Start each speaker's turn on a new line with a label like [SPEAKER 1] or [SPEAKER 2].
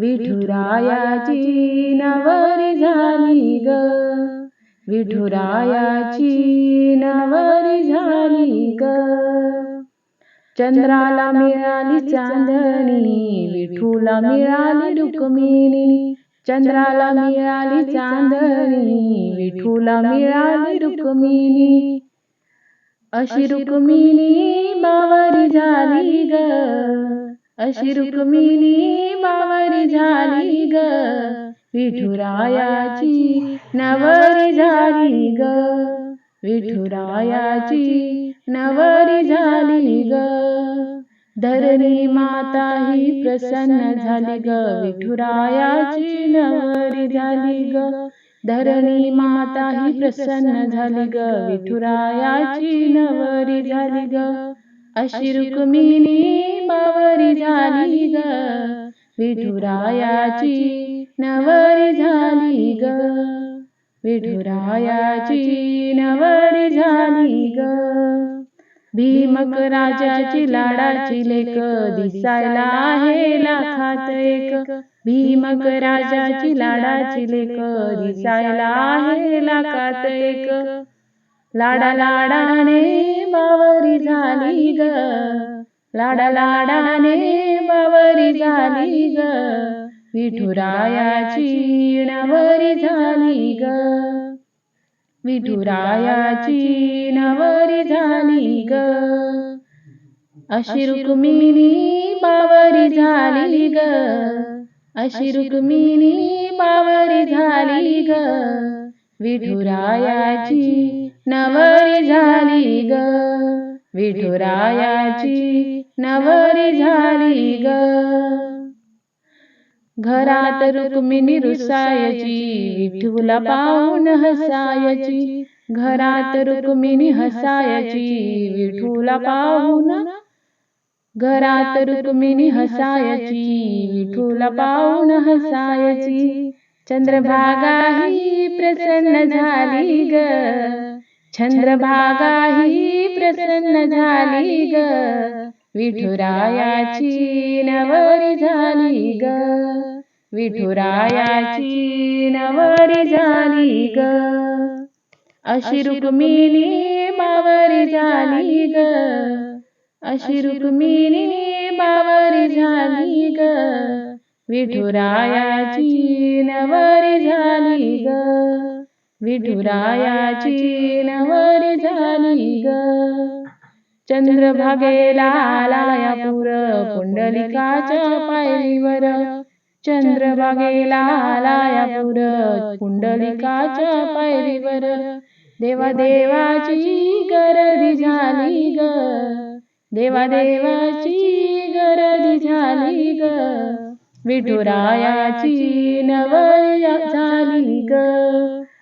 [SPEAKER 1] विठुरायाची नवरी झाली ग. विठुरायाची नवरी झाली ग. चंद्राला मिळाली चांदणी विठूला मिळाली रुक्मिणी. चंद्राला मिळाली चांदणी विठूला मिळाली रुक्मिणी. अशी रुक्मिणी बावरी झाली अशी रुक्मिणी बावरी झाली ग. विठुरायाची नवरी झाली ग. विठुरायाची नवरी झाली ग. धरणी माता ही प्रसन्न झाली ग. विठुरायाची नवरी झाली ग. धरणी माता ही प्रसन्न झाली ग. विठुरायाची नवरी झाली ग. अशी रुक्मिणी बावरी झाली ग. विठुरायाची नवरी झाली ग. विठुरायाची नवरी झाली ग. भीमक राजाची लाडाची लेक दिसायला आहे लाखात एक. भीमक राजाची लाडाची लेक दिसायला आहे लाखात एक. लाडा लाडाने बावरी झाली ग. लाडा लाडाने बावरी झाली ग. विठुरायाची नवरी झाली ग. विठुरायाची नवरी झाली ग. अशी रुक्मिणी बावरी झाली ग. अशी रुक्मिणी बावरी झाली ग. विठुरायाची नवरी झाली ग. विठुरायाची नवरी झाली ग. घरात रुक्मिणी रुसायची विठूला पाहून हसायची. घरात रुक्मिणी हसायची विठूला पाहून घरात रुक्मिणी हसायची विठूला पाहून हसायची. चंद्रभागा ही प्रसन्न झाली ग. चंद्रभागा ही प्रसन्न झाली ग. विठुरायाची नवरी झाली ग. विठुरायाची नवरी झाली ग. अशी रुक्मिणी बावरी झाली ग. अशी रुक्मिणी बावरी झाली ग. विठुरायाची नवरी झाली ग. विठुरायाची नवरी झाली ग. चंद्रभागेला आलाया पुर पुंडलिकाच्या पायरीवर. चंद्रभागेला आलाया पुर पुंडलिकाच्या पायरीवर. देवा देवाची गर्दी झाली ग. देवा देवाची गर्दी झाली ग. विठुरायाची नवरी झाली ग.